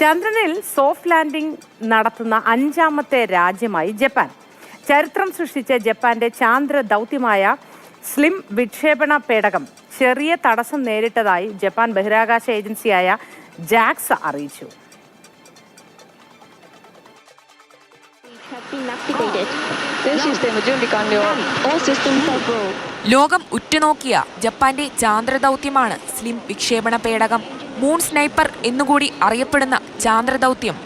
ചന്ദ്രനിൽ soft landing നടത്തുന്ന അഞ്ചാമത്തെ രാജ്യമായി ജപ്പാൻ. ചരിത്രം സൃഷ്ടിച്ച ജപ്പാന്റെ ചാന്ദ്ര ദൗത്യമായ സ്ലിം വിക്ഷേപണ പേടകം ചെറിയ തടസ്സം നേരിട്ടതായി ജപ്പാൻ ബഹിരാകാശ ഏജൻസിയായ ജാക്സ അറിയിച്ചു. ലോകം ഉറ്റുനോക്കിയ ജപ്പാന്റെ ചാന്ദ്ര ദൗത്യമാണ് സ്ലിം വിക്ഷേപണ പേടകം. മൂൺ സ്നൈപ്പർ എന്നുകൂടി അറിയപ്പെടുന്ന ചാന്ദ്രദൗത്യം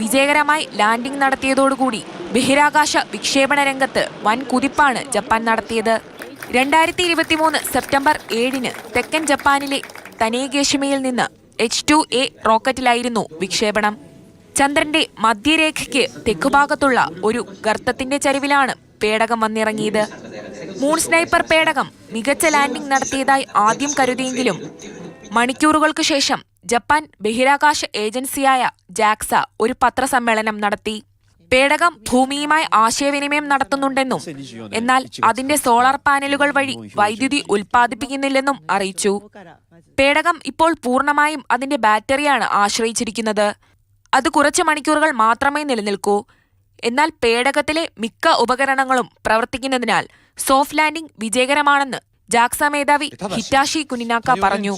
വിജയകരമായി ലാൻഡിംഗ് നടത്തിയതോടുകൂടി ബഹിരാകാശ വിക്ഷേപണ രംഗത്ത് വൻ കുതിപ്പാണ് ജപ്പാൻ നടത്തിയത്. രണ്ടായിരത്തി ഇരുപത്തിമൂന്ന് സെപ്റ്റംബർ ഏഴിന് തെക്കൻ ജപ്പാനിലെ തനേഗേഷിമയിൽ നിന്ന് എച്ച് ടു എ റോക്കറ്റിലായിരുന്നു വിക്ഷേപണം. ചന്ദ്രന്റെ മധ്യരേഖയ്ക്ക് തെക്കുഭാഗത്തുള്ള ഒരു ഗർത്തത്തിന്റെ ചരിവിലാണ് പേടകം വന്നിറങ്ങിയത്. മൂൺ സ്നൈപ്പർ പേടകം മികച്ച ലാൻഡിംഗ് നടത്തിയതായി ആദ്യം കരുതിയെങ്കിലും മണിക്കൂറുകൾക്ക് ശേഷം ജപ്പാൻ ബഹിരാകാശ ഏജൻസിയായ ജാക്സ ഒരു പത്രസമ്മേളനം നടത്തി. പേടകം ഭൂമിയുമായി ആശയവിനിമയം നടത്തുന്നുണ്ടെന്നും എന്നാൽ അതിന്റെ സോളാർ പാനലുകൾ വഴി വൈദ്യുതി ഉൽപ്പാദിപ്പിക്കുന്നില്ലെന്നും അറിയിച്ചു. പേടകം ഇപ്പോൾ പൂർണമായും അതിന്റെ ബാറ്ററിയാണ് ആശ്രയിച്ചിരിക്കുന്നത്. അത് കുറച്ച് മണിക്കൂറുകൾ മാത്രമേ നിലനിൽക്കൂ. എന്നാൽ പേടകത്തിലെ മിക്ക ഉപകരണങ്ങളും പ്രവർത്തിക്കുന്നതിനാൽ സോഫ്റ്റ് ലാൻഡിംഗ് വിജയകരമാണെന്ന് ജാക്സ മേധാവി ഹിറ്റാഷി കുനിനാക്ക പറഞ്ഞു.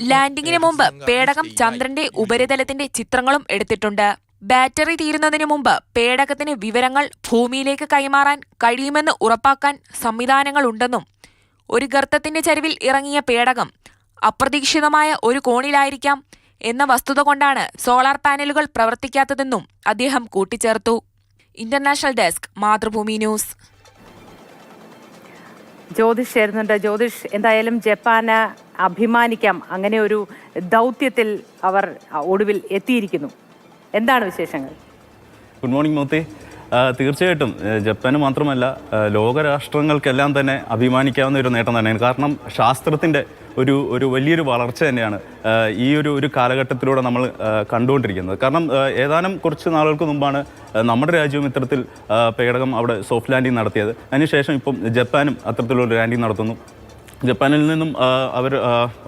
ലാൻഡിംഗിന് മുമ്പ് പേടകം ചന്ദ്രന്റെ ഉപരിതലത്തിന്റെ ചിത്രങ്ങളും എടുത്തിട്ടുണ്ട്. ബാറ്ററി തീരുന്നതിന് മുമ്പ് പേടകത്തിന് വിവരങ്ങൾ ഭൂമിയിലേക്ക് കൈമാറാൻ കഴിയുമെന്ന് ഉറപ്പാക്കാൻ സംവിധാനങ്ങളുണ്ടെന്നും ഒരു ഗർത്തത്തിന്റെ ചരിവിൽ ഇറങ്ങിയ പേടകം അപ്രതീക്ഷിതമായ ഒരു കോണിലായിരിക്കാം എന്ന വസ്തുത കൊണ്ടാണ് സോളാർ പാനലുകൾ പ്രവർത്തിക്കാത്തതെന്നും അദ്ദേഹം കൂട്ടിച്ചേർത്തു. International desk Mathrubhumi news. Jyothish ചേരുന്നുണ്ട്. ജ്യോതിഷ് എന്തായാലും ജപ്പാന് അഭിമാനിക്കാം. അങ്ങനെ ഒരു ദൗത്യത്തിൽ അവർ ഒടുവിൽ എത്തിയിരിക്കുന്നു. എന്താണ് വിശേഷങ്ങൾ? ഗുഡ് മോർണിംഗ് മോത്തി തീർച്ചയായിട്ടും. ജപ്പാന് മാത്രമല്ല ലോകരാഷ്ട്രങ്ങൾക്കെല്ലാം തന്നെ അഭിമാനിക്കാവുന്ന ഒരു നേട്ടം തന്നെയാണ്. കാരണം ശാസ്ത്രത്തിന്റെ ഒരു ഒരു വലിയൊരു വളർച്ച തന്നെയാണ് ഈ ഒരു ഒരു കാലഘട്ടത്തിലൂടെ നമ്മൾ കണ്ടുകൊണ്ടിരിക്കുന്നത്. കാരണം ഏതാനും കുറച്ച് നാളുകൾക്ക് മുമ്പാണ് നമ്മുടെ രാജ്യവും ഇത്തരത്തിൽ പേടകം അവിടെ സോഫ്റ്റ് ലാൻഡിങ് നടത്തിയത്. അതിനുശേഷം ഇപ്പം ജപ്പാനും അത്തരത്തിലുള്ള ലാൻഡിങ് നടത്തുന്നു. ജപ്പാനിൽ നിന്നും അവർ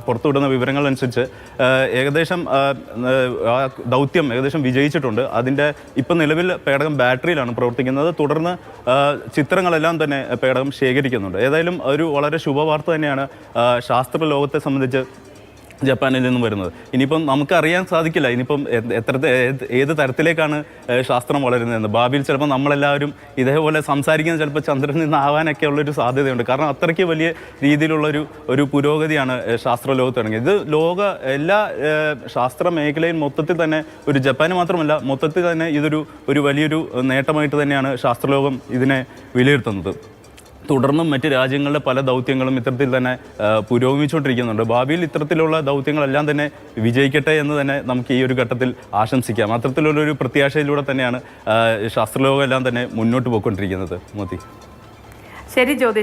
പുറത്തുവിടുന്ന വിവരങ്ങൾ അനുസരിച്ച് ഏകദേശം ആ, ദൗത്യം ഏകദേശം വിജയിച്ചിട്ടുണ്ട്. അതിന്റെ ഇപ്പം നിലവിൽ പേടകം ബാറ്ററിയിലാണ് പ്രവർത്തിക്കുന്നത്. തുടർന്ന് ചിത്രങ്ങളെല്ലാം തന്നെ പേടകം ശേഖരിക്കുന്നുണ്ട്. ഏതായാലും ഒരു വളരെ ശുഭവാർത്ത തന്നെയാണ് ശാസ്ത്ര ലോകത്തെ സംബന്ധിച്ച് ജപ്പാനിൽ നിന്നും വരുന്നത്. ഇനിയിപ്പം നമുക്കറിയാൻ സാധിക്കില്ല. ഇനിയിപ്പം എത്ര ഏത് തരത്തിലേക്കാണ് ശാസ്ത്രം വളരുന്നതെന്ന്. ഭാവിയിൽ ചിലപ്പോൾ നമ്മളെല്ലാവരും ഇതേപോലെ സംസാരിക്കുന്ന ചിലപ്പോൾ ചന്ദ്രനിൽ നിന്നാവാനൊക്കെ ഉള്ളൊരു സാധ്യതയുണ്ട്. കാരണം അത്രയ്ക്ക് വലിയ രീതിയിലുള്ളൊരു ഒരു പുരോഗതിയാണ് ശാസ്ത്ര ലോകത്ത് തുടങ്ങിയത്. ഇത് ലോക എല്ലാ ശാസ്ത്ര മേഖലയിൽ മൊത്തത്തിൽ തന്നെ ഒരു ജപ്പാന് മാത്രമല്ല മൊത്തത്തിൽ തന്നെ ഇതൊരു ഒരു വലിയൊരു നേട്ടമായിട്ട് തന്നെയാണ് ശാസ്ത്രലോകം ഇതിനെ വിലയിരുത്തുന്നത്. തുടർന്നും മറ്റ് രാജ്യങ്ങളുടെ പല ദൗത്യങ്ങളും ഇത്തരത്തിൽ തന്നെ പുരോഗമിച്ചുകൊണ്ടിരിക്കുന്നുണ്ട്. ഭാവിയിൽ ഇത്തരത്തിലുള്ള ദൗത്യങ്ങളെല്ലാം തന്നെ വിജയിക്കട്ടെ എന്ന് തന്നെ നമുക്ക് ഈ ഒരു ഘട്ടത്തിൽ ആശംസിക്കാം. അത്തരത്തിലുള്ളൊരു പ്രത്യാശയിലൂടെ തന്നെയാണ് ശാസ്ത്രലോകം എല്ലാം തന്നെ മുന്നോട്ട് പോയിക്കൊണ്ടിരിക്കുന്നത്. മോദി. ശരി ജ്യോതിഷ്